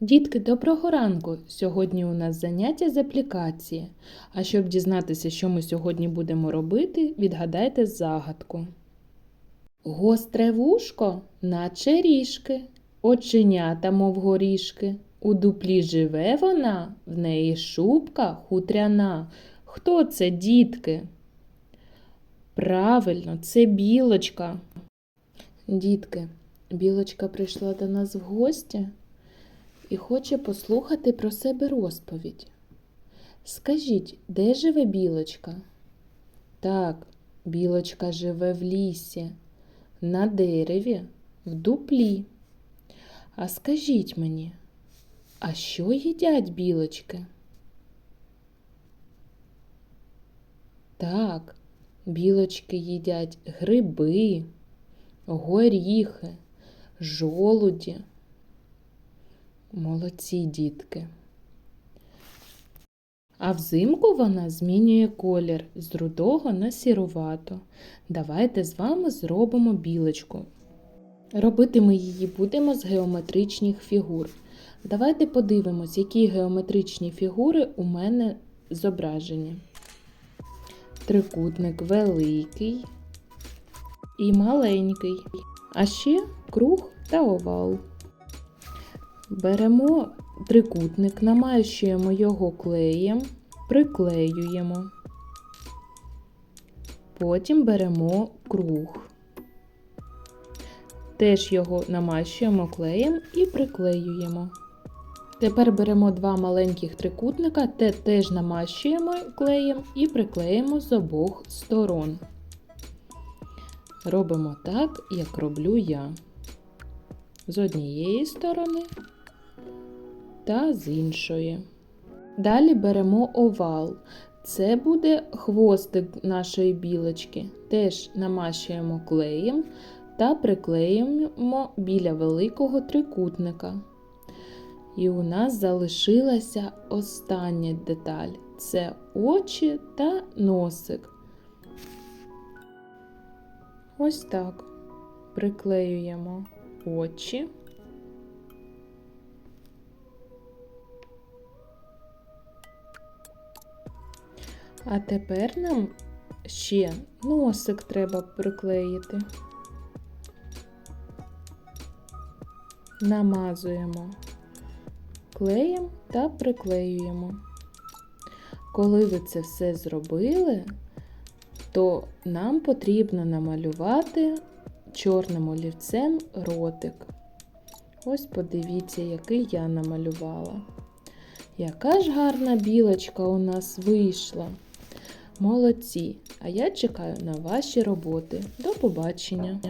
Дітки, доброго ранку! Сьогодні у нас заняття з аплікації. А щоб дізнатися, що ми сьогодні будемо робити, відгадайте загадку. Гостре вушко, наче ріжки, оченята, мов горішки. У дуплі живе вона, в неї шубка хутряна. Хто це, дітки? Правильно, це білочка. Дітки, білочка прийшла до нас в гості і хоче послухати про себе розповідь. Скажіть, де живе білочка? Так, білочка живе в лісі, на дереві, в дуплі. А скажіть мені, а що їдять білочки? Так, білочки їдять гриби, горіхи, жолуді. Молодці дітки. А взимку вона змінює колір з рудого на сірувато. Давайте з вами зробимо білочку. Робити ми її будемо з геометричних фігур. Давайте подивимось, які геометричні фігури у мене зображені. Трикутник великий і маленький, а ще круг та овал. Беремо трикутник, намащуємо його клеєм, приклеюємо. Потім беремо круг. Теж його намащуємо клеєм і приклеюємо. Тепер беремо два маленьких трикутника, те теж намащуємо клеєм і приклеїмо з обох сторон. Робимо так, як роблю я. З однієї сторони та з іншої. Далі беремо овал. Це буде хвостик нашої білочки. Теж намащуємо клеєм та приклеїмо біля великого трикутника. І у нас залишилася остання деталь це очі та носик. Ось так. Приклеюємо очі. А тепер нам ще носик треба приклеїти. Намазуємо клеєм та приклеюємо. Коли ви це все зробили, то нам потрібно намалювати чорним олівцем ротик. Ось подивіться, який я намалювала. Яка ж гарна білочка у нас вийшла. Молодці! А я чекаю на ваші роботи. До побачення!